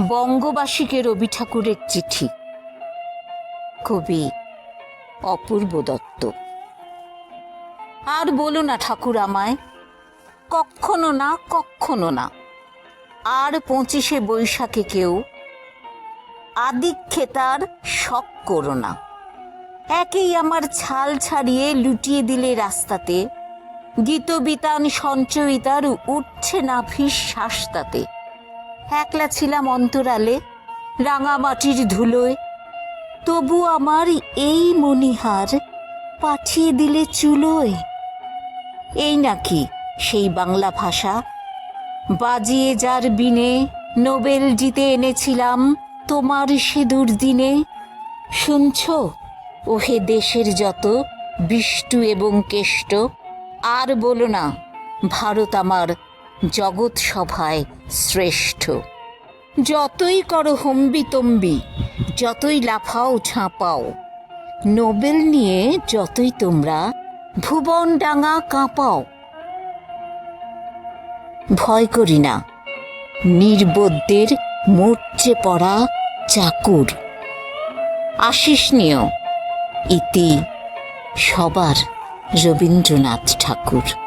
বঙ্গবাসীকে রবি ঠাকুরের চিঠি। কবি অপূর্ব দত্ত। আর বলো না ঠাকুর আমায়, কখনো না কখনো না। আর পঁচিশে বৈশাখে কেউ আদিক্ষেতার শখ করো না। একেই আমার ছাল ছাড়িয়ে লুটিয়ে দিলে রাস্তাতে, গীতবিতান সঞ্চয়িতার উঠছে না ফিস শ্বাসতাতে একলা ছিলাম অন্তরালে, রাঙামাটির ধুলোয়। তবু আমার এই মনিহার পাঠিয়ে দিলে চুলোয়। এই নাকি সেই বাংলা ভাষা। বাজিয়ে যার বিনে নোবেল জিতে এনেছিলাম তোমার সে দুর্দিনে শুনছ? ওহে দেশের যত বিষ্টু এবং কেষ্ট, আর বলো না, ভারত আমার জগৎ সভায় শ্রেষ্ঠ। যতই করো হম্বি তম্বি যতই লাফাও ঝাঁপাও, নোবেল নিয়ে যতই তোমরা ভুবন ডাঙা কাঁপাও। ভয় করি না, নির্বোধদের মরচে পড়া চাকুর। আশিস নিও, ইতি সবার রবীন্দ্রনাথ ঠাকুর।